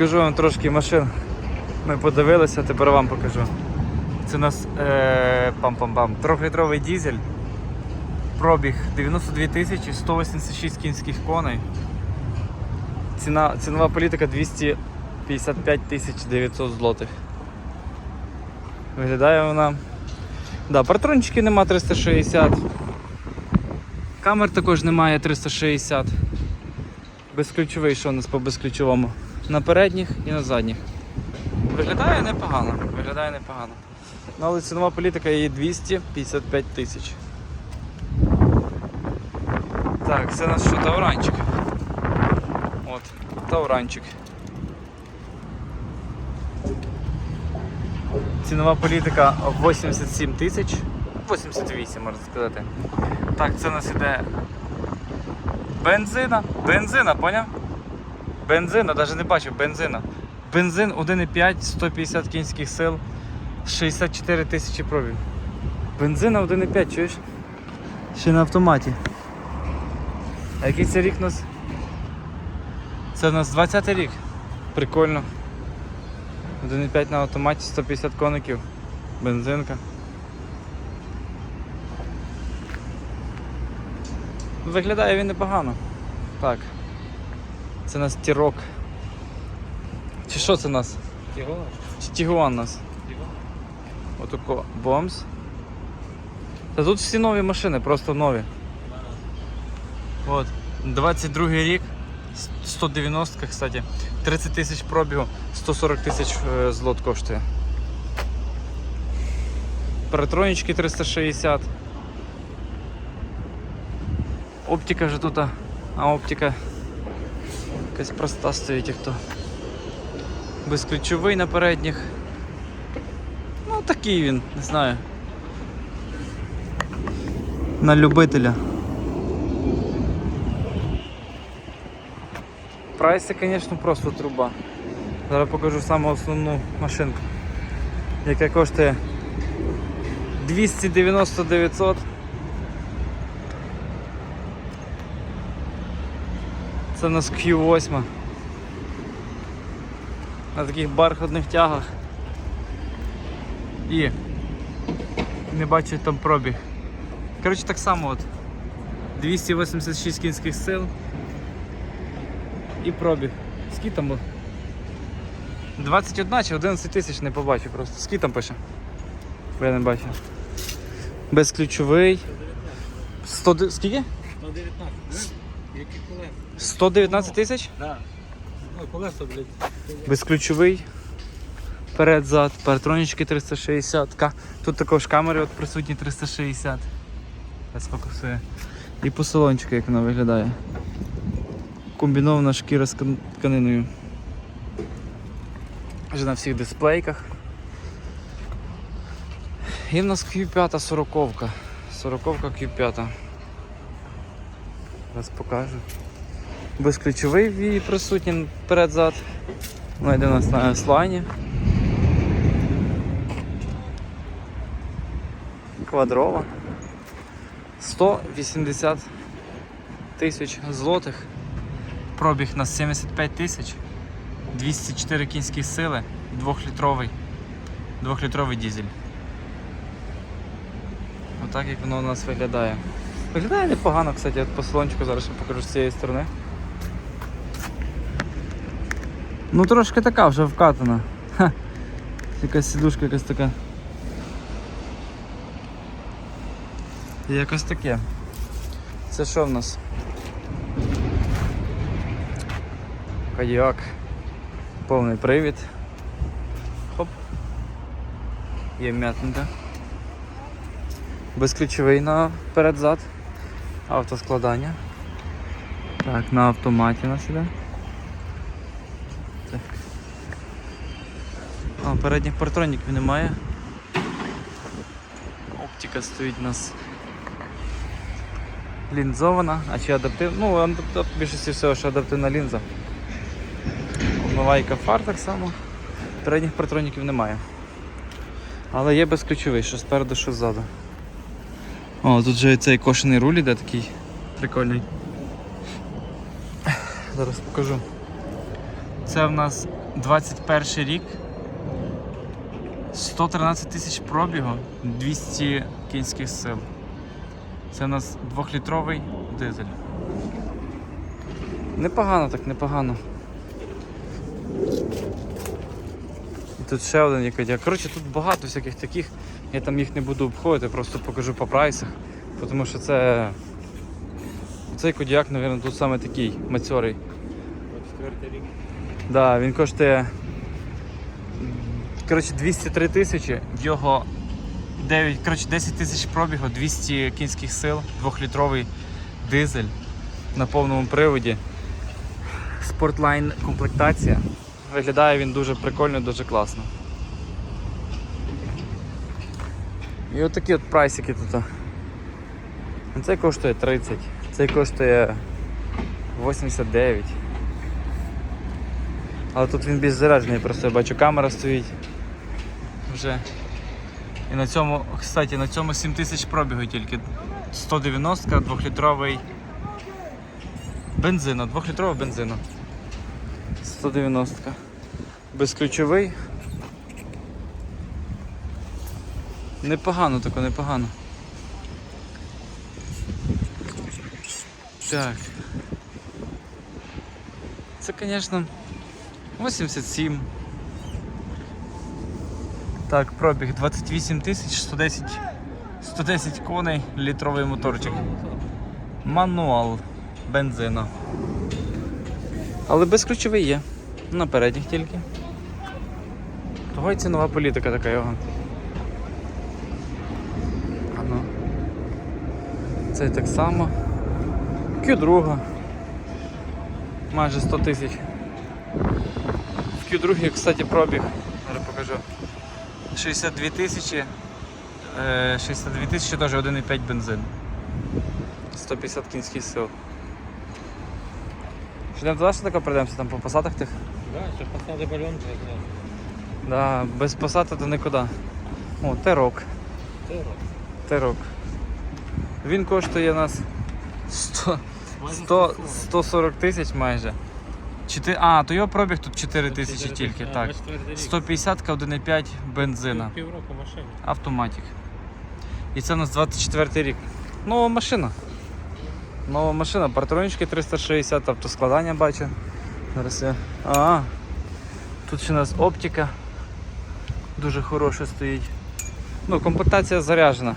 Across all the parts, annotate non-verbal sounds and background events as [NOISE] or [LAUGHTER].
Покажу вам трошки машин. Ми подивилися, тепер вам покажу. Це у нас е, пам-пам-пам. Трьохлітровий дізель. Пробіг 92 тисячі, 186 кінських коней. Ціна, цінова політика 255 тисяч 900 злотих. Виглядає вона. Да, партрончики нема 360. Камер також немає 360. Безключовий, що у нас по безключовому. На передніх і на задніх. Виглядає непогано. Виглядає непогано. Ну, але цінова політика її 255 тисяч. Так, це у нас що, тавранчик. От, тавранчик. Цінова політика 87 тисяч. 88, можна сказати. Так, це у нас іде бензина. Бензина, поняв? Бензина, навіть не бачив, бензина. Бензин 1,5, 150 кінських сил, 64 тисячі пробів. Бензина 1,5, чуєш? Ще на автоматі. А який це рік у нас? Це у нас 20 й рік. Прикольно. 1,5 на автоматі, 150 коників. Бензинка. Виглядає він непогано. Так. Це нас тірок. Чи що це нас? Чи Тігуан нас? Отако бомс. Та тут всі нові машини, просто нові. От. 22 рік. 190, кстати. 30 тисяч пробігу, 140 тисяч е, злот коштує. Паратронічки 360. Оптика вже тут, а оптика якась проста стоїть, як то. Безключовий на передніх. Ну такий він, не знаю. На любителя. Прайси, звісно, просто труба. Зараз покажу саму основну машинку, яка коштує 290 900. Це у нас Q8. На таких бархатних тягах. І не бачу там пробіг. Коротше, так само от. 286 кінських сил і пробіг. Скільки там? 21 чи 11 тисяч не побачив просто. Скільки там пише? Бо я не бачив. Безключовий. 100... Скільки? 119, Які колеса? 119 тисяч? Да. Ну, колеса, блядь. Безключовий. Перед зад, паратронічки 360. Ка- Тут також камери от присутні 360. Зараз фокусує. І по салончику, як вона виглядає. Комбінована шкіра з тканиною. Вже на всіх дисплейках. І в нас Q5 40. 40 Q5. Зараз покажу. Безключовий присутній перед-зад. Вона йде у нас на слайні. Квадрова. 180 тисяч злотих. Пробіг на 75 тисяч. 204 кінські сили, 2-літровий. 2-літровий дізель. Отак як воно у нас виглядає. Виглядає непогано, кстати, по салончику зараз ще покажу з цієї сторони. Ну трошки така вже вкатана. Ха. Якась сідушка якась така. І Якось таке. Це що в нас? Кадіак. Повний привід. Хоп. Є м'ятненька. Безключовий на перед-зад. Автоскладання. Так, на автоматі у нас іде. Так. А, передніх партроніків немає. Оптика стоїть у нас лінзована, а чи адаптивна. Ну, більшості всього, що адаптивна лінза. Омивайка фар так само. Передніх партроніків немає. Але є безключовий, що спереду, що ззаду. О, тут же цей кошений руль іде такий прикольний. Зараз покажу. Це в нас 21 рік. 113 тисяч пробігу, 200 кінських сил. Це у нас двохлітровий дизель. Непогано так, непогано. І тут ще один є. Коротше, тут багато всяких таких. Я там їх не буду обходити, просто покажу по прайсах. Тому що це. Цей кодіак, мабуть, тут саме такий мацьорий. 24 рік. Да, він коштує коротше, 203 тисячі, в його 9, коротше, 10 тисяч пробігу, 200 кінських сил, 2-літровий дизель на повному приводі. Спортлайн комплектація. Виглядає він дуже прикольно, дуже класно. І от от прайсики тут. Цей коштує 30, цей коштує 89. Але тут він більш заряджений, просто я бачу, камера стоїть вже. І на цьому, кстати, на цьому 7 тисяч пробігу тільки. 190 2-літровий бензину, 2-літровий бензину. 190. Безключовий. Непогано тако, непогано. Так. Це, звісно, 87. Так, пробіг 28 тисяч 110, 110 коней, літровий моторчик. Мануал бензину. Але безключовий є. На передніх тільки. Того й цінова політика така його. Ано. Це так само. Q2. Майже 100 тисяч. В Q2, кстати, пробіг. Зараз покажу. 62 тисячі. Е, 62 тисячі теж 1,5 бензин. 150 кінських сил. Що йдемо туди, що таке пройдемося там по посадах тих? Да, ще посади бальон Да, без посадки то нікуди. О, терок. Терок. Він коштує нас 100, 100, 140 тисяч майже. Чотири- А, то його пробіг тут 4 тисячі тільки. Так. 150 1,5 бензина. Півроку машини. Автоматик. І це у нас 24 рік. Нова машина. Нова машина, партронички 360, автоскладання бачу. Зараз я. А, тут ще у нас оптика. Дуже хороша стоїть. Ну, комплектація заряджена.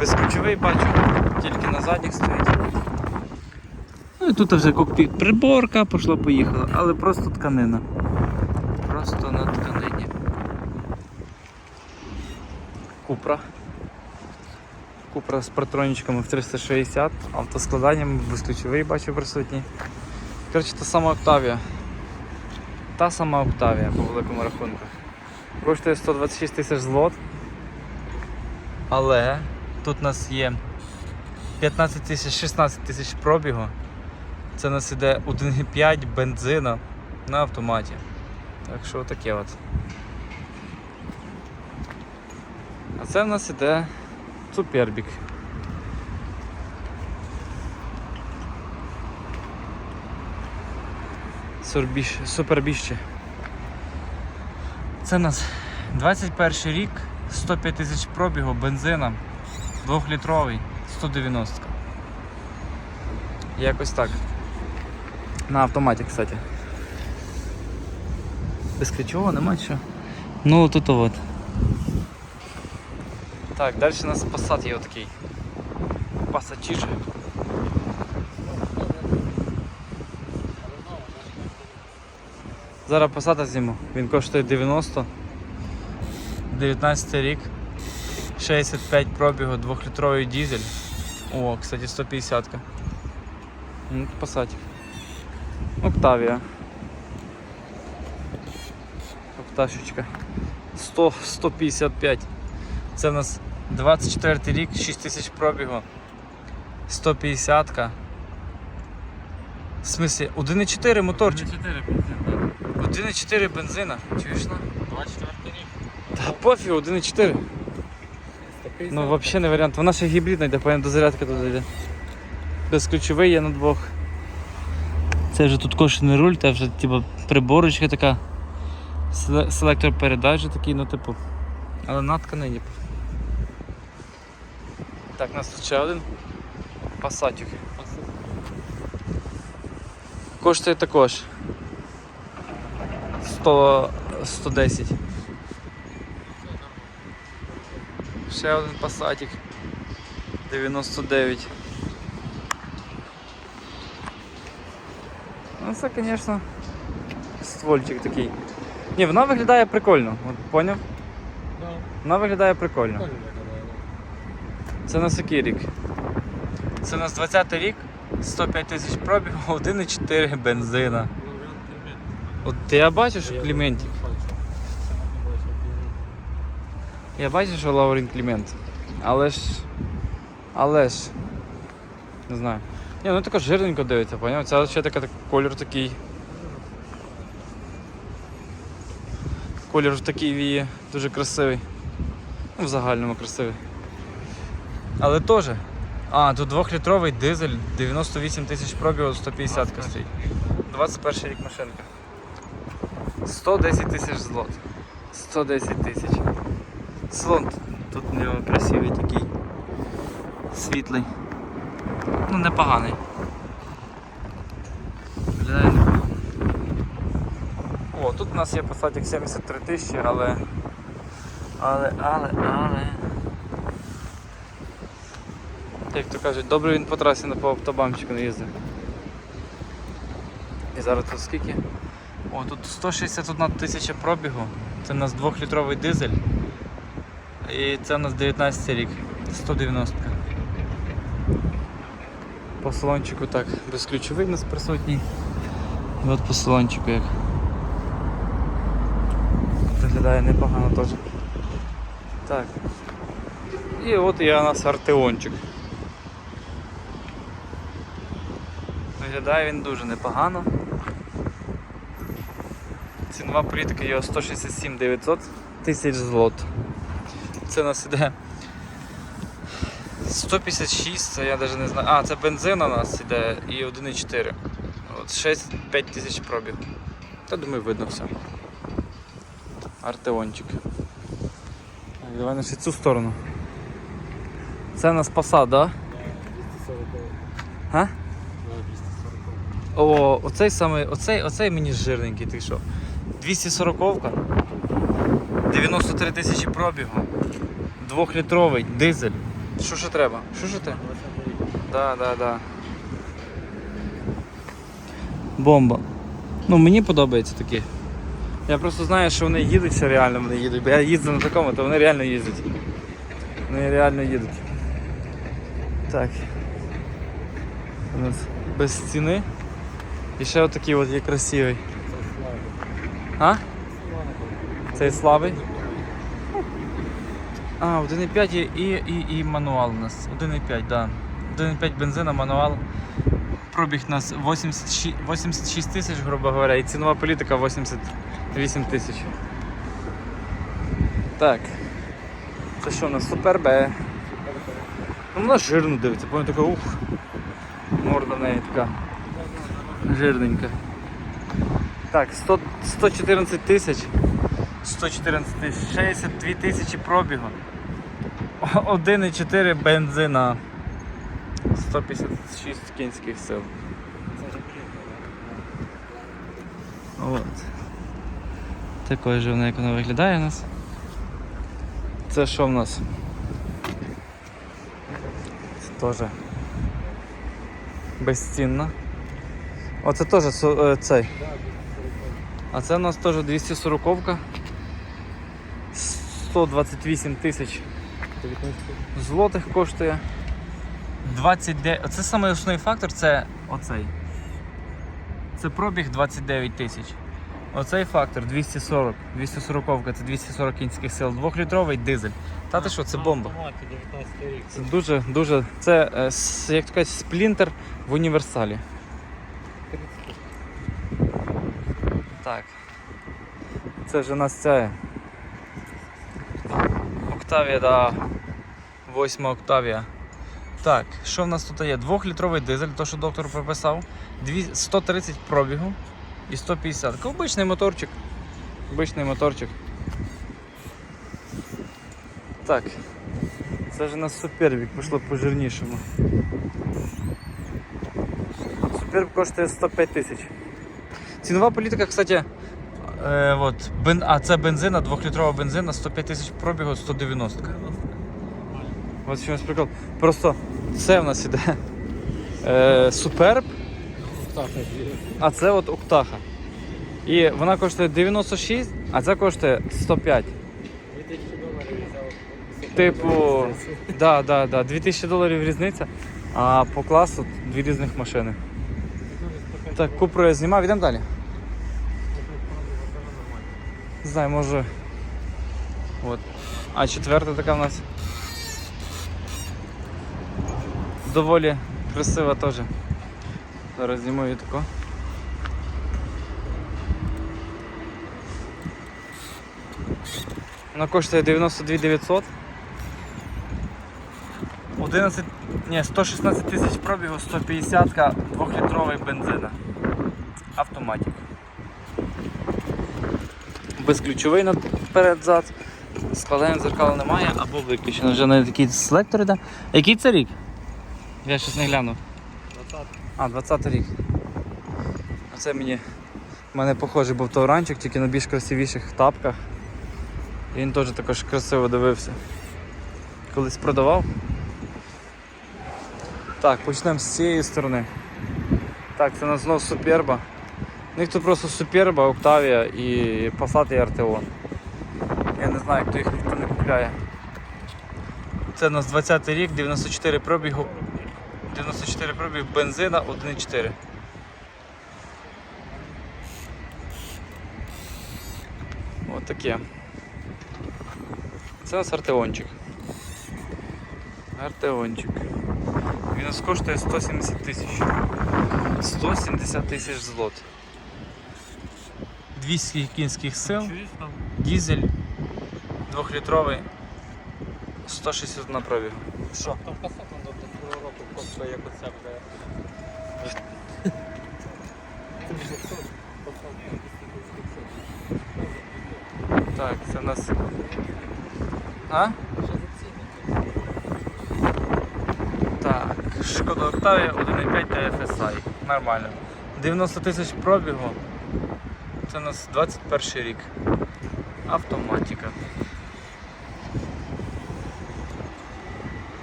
Безключовий бачу, тільки на задніх стоїть. Тут вже кокпіт приборка, пішла поїхала, але просто тканина. Просто на тканині. Купра. Купра з партронічками в 360, автоскладанням, безключовий бачу присутній. Коротше, та сама Октавія. Та сама Октавія по великому рахунку. Коштує 126 тисяч злот. Але тут у нас є 15 тисяч 16 тисяч пробігу. Це нас іде 1,5 бензина на автоматі. Так що таке от. А це в нас іде супербік. Супербіще. Це у нас 21 рік, 105 тисяч пробігу, бензина, 2-літровий, 190. Якось так. На автоматі, кстати. Без ключового нема що. Ну тут от. Так, далі у нас Passat є отакий. Пасачіже. Зараз Passat зніму. Він коштує 90. 19 рік. 65 пробігу, 2-літровий дизель. О, кстати, 150 ка Ну, Passat. Октавія. Окташечка. 100, 155. Це у нас 24 рік, 6 тисяч пробігу. 150 ка В смислі, 1,4 моторчик. 4 1,4 бензина. Чуєш на? 24 рік. Та пофіг, 1,4. Ну взагалі не варіант. Вона ще гібридна йде, потім до зарядки туди йде. Безключовий є на двох. Це вже тут кошений руль, це вже типу, приборочка така. Селектор передач такий, ну типу. Але на тканині. Так, у нас тут ще один пасатик. Коштує також 100, 110. Ще один пасатик. 99. Ну це, звісно, ствольчик такий. Ні, вона виглядає прикольно, от поняв? Да, Вона виглядає прикольно. прикольно виглядає. Це у нас який рік? Це у нас 20 рік, 105 тисяч пробігу, [LAUGHS] 1,4 бензина. Ну. От я бачу, що Я бачу. Це не бачив Клімент. Я бачу, що Лаурін Клімент. Але ж. Але ж. Не знаю. Ні, ну також жирненько дивиться, поняв? Ця ще така так, колір такий. Колір такий віє, дуже красивий. Ну, в загальному красивий. Але теж. А, тут 2-літровий дизель, 98 тисяч пробігу, 150 стоїть. 21 рік машинка. 110 тисяч злот. 110 тисяч. Салон тут- тут у нього красивий такий. Світлий. Ну, непоганий. Виглядає непогано. О, тут у нас є Passat 73 тисячі, але. Але, але, але. Як то кажуть, добре він по трасі на по автобамчику не їздив. І зараз тут скільки? О, тут 161 тисяча пробігу. Це у нас 2-літровий дизель. І це у нас 19 рік. 190. По салончику так, безключовий у нас присутній. І от по салончику як. Виглядає непогано теж. Так. І от є у нас артеончик. Виглядає він дуже непогано. Цінова політика його 167 900 тисяч злот. Це у нас іде 156, це я навіть не знаю. А, це бензин у нас іде і 1,4. От 6-5 тисяч пробіг. Та думаю, видно все. Артеончик. Так, давай на ще цю сторону. Це у нас посад, да? 240. А? Да, 240. О, оцей самий, оцей, оцей мені жирненький, ти що? 240-ка, 93 тисячі пробігу, 2-літровий дизель. Що ще треба? Що ще треба? 20 рік. Да, да, да. Бомба. Ну мені подобається такі. Я просто знаю, що вони їдуть, що реально вони їдуть. Бо я їздив на такому, то вони реально їздять. Вони реально їдуть. Так. У нас без стіни. І ще отакий от є красивий. А? Цей слабий? А, 1,5 і, і, і, мануал у нас. 1,5, да. 1,5 бензина, мануал. Пробіг у нас 86, 86 тисяч, грубо говоря, і цінова політика 88 тисяч. Так. Це що у нас? Супер Б. Ну, вона жирно дивиться, пам'ятаю, така ух. Морда неї така. Жирненька. Так, 100, 114 тисяч. 114 тисяч, 62 тисячі пробігу. 1,4 бензина. 156 кінських сил. От. Такою же вона, як вона виглядає у нас. Це що в нас? Це теж безцінно. Оце теж е, цей. 240. А це у нас теж 240-ка. 128 тисяч злотих коштує. 29. Оце саме основний фактор це оцей. Це пробіг 29 тисяч. Оцей фактор 240. 240 це 240 кінських сил. Двохлітровий дизель. Та ти що, це бомба. Автомат, 19 рік. Це дуже, дуже. Це, е, як то кажуть, сплінтер в універсалі. Так. Це у нас ця. Октавія, да. Восьма Октавія. Так, що в нас тут є? Двохлітровий дизель, то що доктор прописав, 130 пробігу і 150. Обичний моторчик. Обичний моторчик. Так. Це ж у нас супербік, пішло по жирнішому. Супербік коштує 105 тисяч. Цінова політика, кстати, е, от, бен, а це бензина, 2-літрова бензина, 105 тисяч пробігу, 190. Ось чомусь прикол. Просто це в нас іде е, суперб, а це от Уктаха. І вона коштує 96, а ця коштує 105. 2000 доларів взяв. Типу, да, да, да, 2000 доларів різниця, а по класу дві різних машини. Так, Купру я знімав, йдемо далі. Не знаю, може. От. А четверта така в нас. Доволі красива теж. Зараз зніму її тако. Вона коштує 92 900. 11, ні, 116 тисяч пробігу, 150 двохлітровий бензина. Автоматик. Безключовий наперед-зад. Складання дзеркала немає або виключено. Вже на такі селектори, да? Який це рік? Я щось не глянув. 20. А, 20 рік. Оце мені. У мене похожий був тауранчик, тільки на більш красивіших тапках. І він теж також красиво дивився. Колись продавав. Так, почнемо з цієї сторони. Так, це у нас знов Суперба. У них тут просто Суперба, Октавія і Passat і Arteon. Я не знаю, хто їх ніхто не купляє. Це у нас 20 рік, 94 пробігу. 94 пробіг бензина 1,4. Ось таке. Це у нас артеончик. Артеончик. Він у нас коштує 170 тисяч. 170 тисяч злот. 200 кінських сил, дізель 2-літровий, 160 на пробігу. Що? Там касета до такого року коштує, як оця буде. Так, це в нас. А? Так, шкода Октавія 1,5 TFSI. Нормально. 90 тисяч пробігу. Це у нас 21 рік. Автоматика.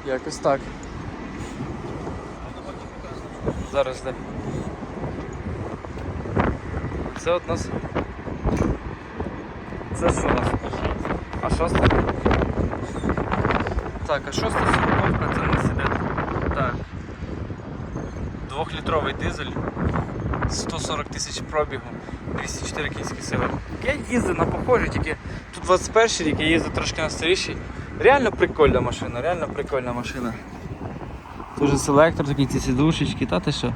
Якось так. Зараз де. Це от нас. Це що у нас? А шоста? Так, а шоста сороковка це у нас. Так. Двохлітровий дизель. 140 тисяч пробігу, 204 кінські сили. Я їздив на похожі, тільки тут 21 рік, я їздив трошки на старіший. Реально прикольна машина, реально прикольна машина. Дуже селектор, такі ці сідушечки, та ти що?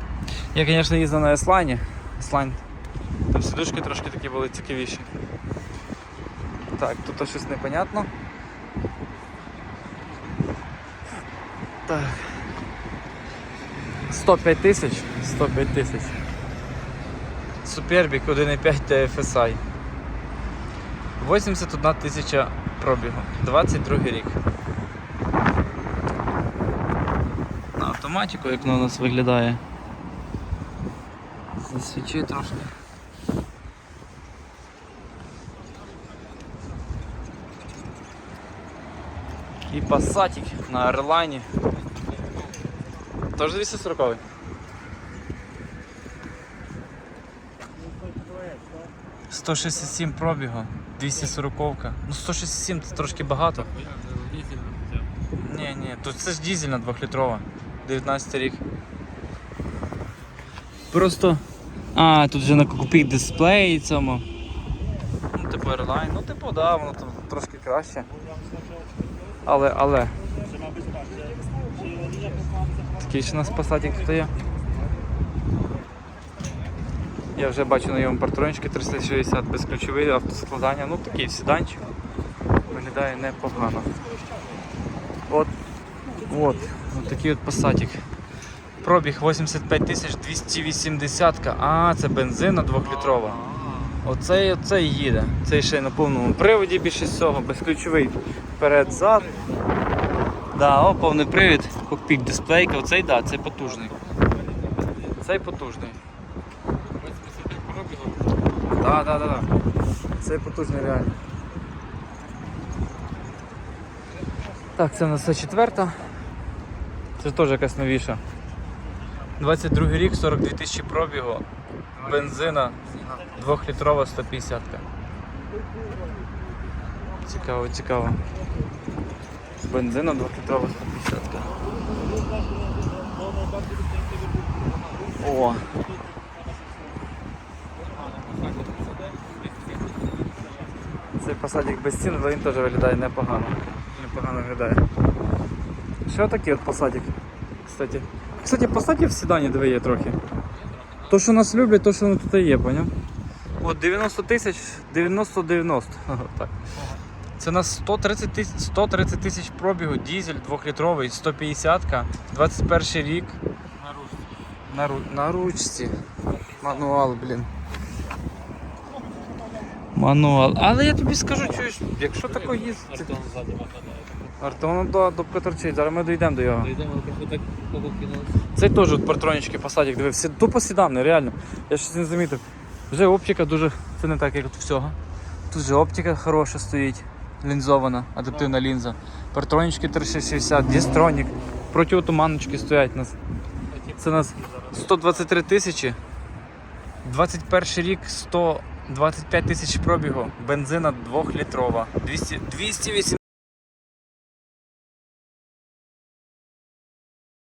Я, звісно, їздив на S-Line. S-Line. Там сідушки трошки такі були цікавіші. Так, тут щось непонятно. Так. 105 тисяч. 105 тисяч. Супербік 1,5 TFSI. 81 тисяча пробігу. 22 рік. На автоматику, як воно у нас виглядає. Засвічи трошки. І пасатик на Арлайні. Тож 240 167 пробігу, 240 Ну 167 це трошки багато. Ні, ні, тут це ж дізельна 2-літрова. 19 рік. Просто. А, тут вже на купік дисплеї цьому. Ну, типу Airline. Ну, типу, да, воно там трошки краще. Але, але. Такий ще у нас пасатик тут є. Я вже бачу на йому партрончики 360 безключовий автоскладання. Ну такий седанчик. Виглядає непогано. От От, от такий от пасатик. Пробіг 85 тисяч 280. А, це бензина 2-літрова. Оцей, оцей їде. Цей ще на повному приводі більше всього, безключовий вперед-зад. Да, о, повний привід, кокпіт дисплейка, оцей да, цей потужний. Цей потужний. Так, так, так. Цей потужний реально. Так, це у нас четверта. Це теж якась новіша. 22 рік, 42 тисячі пробігу. Бензина 2-літрова 150. Цікаво, цікаво. Бензина 2-літрова 150. О! Цей посадик без стін, але він теж виглядає непогано. Непогано виглядає. Що такий от посадик? Кстати. Кстати, посадів в седані диви є трохи. То, що нас люблять, то, що воно тут і є, поняв? От 90 тисяч, 90-90. [LAUGHS] Так. Це на 130 тисяч 130 тисяч пробігу, дізель 2-літровий, 150 21 рік. На, ру... на ручці. Мануал, блін. Мануал. Але я тобі скажу, чуєш, якщо тако їздити. Артон ззаді виглядає. Артон до, до Петрочей, зараз ми дійдемо до його. Дійдемо, кажу, так кого кинулося. Цей теж от партронічки посадик дивився. Тупо сідамне, реально. Я щось не замітив. Вже оптика дуже. Це не так, як от всього. Тут же оптика хороша стоїть, лінзована, адаптивна лінза. Партронічки 360, дістронік. Протиотуманочки стоять нас. Це нас 123 тисячі. 21 рік 125 тисяч пробігу. Бензина 2-літрова. 200, 280